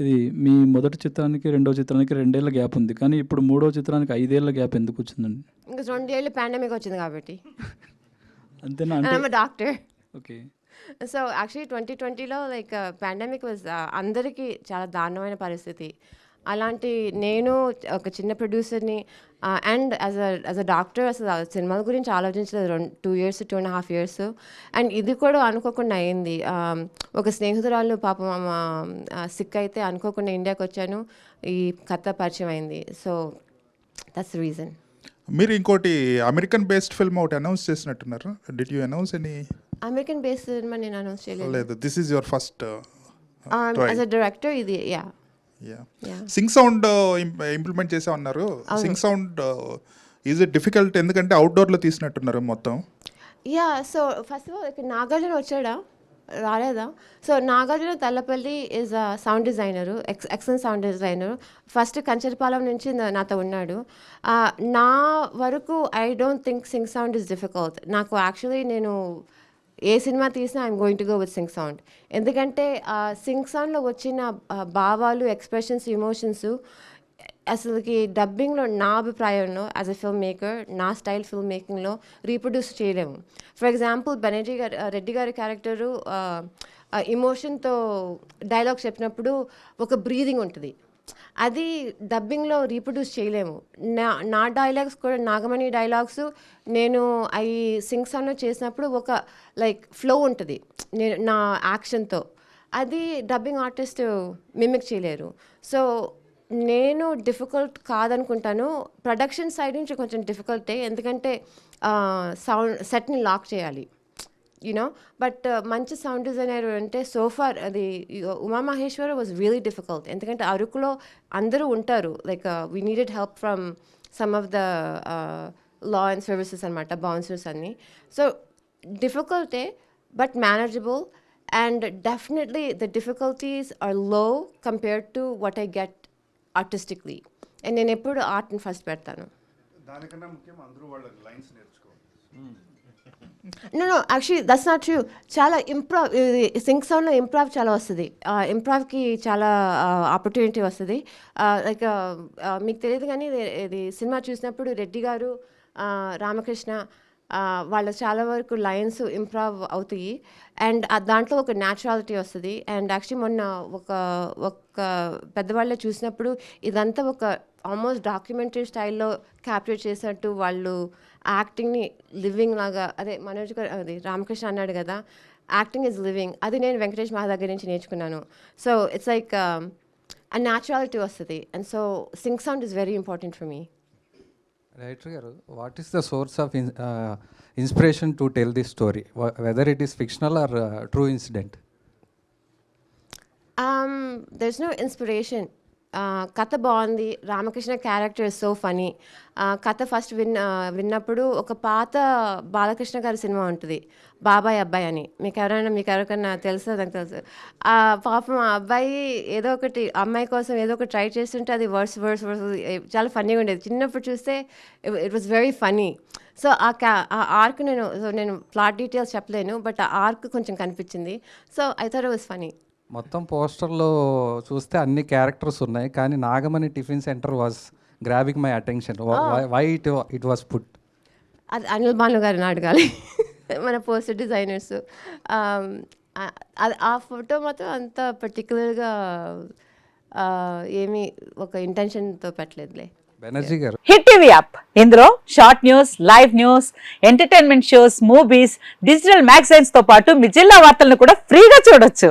ఇది మీ మొదటి చిత్రానికి రెండో చిత్రానికి రెండేళ్ళ గ్యాప్ ఉంది. కానీ ఇప్పుడు మూడో చిత్రానికి ఐదేళ్ళ గ్యాప్ ఎందుకు వచ్చిందండి? ఇంకా రెండేళ్ళు పాండమిక్ వచ్చింది కాబట్టి. అంతేనా? అంటే doctor okay. So actually twenty ట్వంటీలో లైక్ పాండమిక్ వాజ్ అందరికీ చాలా దారుణమైన పరిస్థితి. అలాంటి నేను ఒక చిన్న ప్రొడ్యూసర్ని and as a as a doctor అసలు సినిమాల గురించి ఆలోచించలేదు. రెండు two years two and half years and ఇది కూడా అనుకోకుండా అయింది. ఒక స్నేహితురాలు పాపం సిక్ అయితే అనుకోకుండా ఇండియాకి వచ్చాను. ఈ కథ పరిచయం అయింది. సో దట్స్ రీజన్ మీరు ఇంకోటి అమెరికన్ బేస్డ్ ఫిల్మ్ ఒకటి అనౌన్స్ చేసినట్టున్నారు. Did you announce any American base cinema నేను అనౌన్స్ చేయలేదు. లేదు. This is your first as a director ఇది యా. సింగ్ సౌండ్ ఇంప్లిమెంట్ చేసా ఉన్నారు sync sound is it difficult ఎందుకంటే అవుట్డోర్లో తీసినట్టున్నారు మొత్తం. Yeah so first of all ఇక్కడ నాగార్జున వచ్చాడా? రాలేదా? So Nagarjuna Tallapalli is a sound designer ex excellent sound designer first Kancharapalem నుంచి నాతో ఉన్నాడు. ఆ, నా వరకు I don't think sync sound is difficult నాకు యాక్చువల్లీ నేను ఏ సినిమా తీసినా I'm going to go with sync sound ఎందుకంటే సింగ్ సౌండ్లో వచ్చిన భావాలు ఎక్స్ప్రెషన్స్ ఇమోషన్స్ అసలుకి డబ్బింగ్లో నా అభిప్రాయంలో యాజ్ ఎ ఫిల్మ్ మేకర్ నా స్టైల్ ఫిల్మ్ మేకింగ్లో రీప్రొడ్యూస్ చేయలేము. ఫర్ ఎగ్జాంపుల్ బెనర్జీ గారి రెడ్డి గారి క్యారెక్టరు ఇమోషన్తో డైలాగ్ చెప్పినప్పుడు ఒక బ్రీదింగ్ ఉంటుంది. అది డబ్బింగ్లో రీప్రొడ్యూస్ చేయలేము. నా నా డైలాగ్స్ కూడా నాగమణి డైలాగ్స్ నేను అవి సింగ్ సాంగ్లో చేసినప్పుడు ఒక లైక్ ఫ్లో ఉంటుంది. నేను నా యాక్షన్తో అది డబ్బింగ్ ఆర్టిస్ట్ మిమిక్ చేయలేరు. సో నేను డిఫికల్ట్ కాదనుకుంటాను. ప్రొడక్షన్ సైడ్ నుంచి కొంచెం డిఫికల్టే ఎందుకంటే సౌండ్ సెట్ని లాక్ చేయాలి. యూనో బట్ మంచి సౌండ్ డిజైనర్ అంటే సోఫార్ అది ఉమామహేశ్వర వాజ్ రియలీ డిఫికల్ట్ ఎందుకంటే అరకులో అందరూ ఉంటారు. Like we needed help from some of the law and services అనమాట బౌన్సర్స్ అన్ని. So డిఫికల్టే but manageable and definitely the difficulties ఆర్లో compared to what I get artistically and నేను ఎప్పుడు ఆర్ట్ని ఫస్ట్ పెడతాను. దానికన్నా ముఖ్యం అందరూ వాళ్ళ లైన్స్ నేర్చుకోవాలి. No no actually that's not true చాలా ఇంప్రూవ్ సింక్ సౌండ్లో ఇంప్రూవ్ చాలా వస్తుంది. ఇంప్రూవ్కి చాలా ఆపర్చునిటీ వస్తుంది. లైక్ మీకు తెలియదు కానీ ఇది సినిమా చూసినప్పుడు రెడ్డి గారు రామకృష్ణ వాళ్ళ చాలా వరకు లైన్స్ ఇంప్రూవ్ అవుతాయి. అండ్ దాంట్లో ఒక న్యాచురాలిటీ వస్తుంది. అండ్ యాక్చువల్లీ మొన్న ఒక ఒక పెద్దవాళ్ళే చూసినప్పుడు ఇదంతా ఒక ఆల్మోస్ట్ డాక్యుమెంటరీ స్టైల్లో క్యాప్చర్ చేసినట్టు వాళ్ళు యాక్టింగ్ని లివింగ్ లాగా అదే మనోజ్ గారు అది రామకృష్ణ అన్నాడు కదా యాక్టింగ్ ఇస్ లివింగ్. అది నేను వెంకటేష్ మహా దగ్గర నుంచి నేర్చుకున్నాను. సో ఇట్స్ లైక్ ఆ న్యాచురాలిటీ వస్తుంది. And so sync sound is very important for me writer గారు what is the source of inspiration to tell this story whether it is fictional or true incident there's no inspiration కథ బాగుంది. Ramakrishna character so funny కథ first విన్ విన్నప్పుడు ఒక పాత బాలకృష్ణ గారి cinema ఉంటుంది. బాబాయ్ అబ్బాయి అని. మీకు ఎవరైనా మీకు ఎవరికైనా తెలుసో నాకు తెలుసు. ఆ పాపం ఆ అబ్బాయి ఏదో ఒకటి అమ్మాయి కోసం ఏదో ఒకటి ట్రై చేస్తుంటే అది వర్స్ వర్స్ వర్స్ చాలా ఫన్నీగా ఉండేది. చిన్నప్పుడు చూస్తే it was very funny so ఆ క్యా ఆ ఆర్క్ నేను సో నేను ప్లాట్ డీటెయిల్స్ చెప్పలేను బట్ ఆ ఆర్క్ కొంచెం కనిపించింది. So I thought was funny మొత్తం పోస్టర్లో చూస్తే అన్ని క్యారెక్టర్స్ ఉన్నాయి కానీ Nagamani tiffin centre was grabbing my attention. Why it it was put అది అనిల్ భాను గారిని అడగాలి. మన పోస్టర్ డిజైనర్స్. ఆ ఫోటో మాత్రం అంత పర్టికులర్గా ఏమీ ఒక ఇంటెన్షన్తో పెట్టలేదులే. బెనర్జీ గారు. Hit TV app. ఇందులో short news live news entertainment shows movies digital మ్యాగజైన్స్తో పాటు మీ జిల్లా వార్తలను కూడా ఫ్రీగా చూడొచ్చు.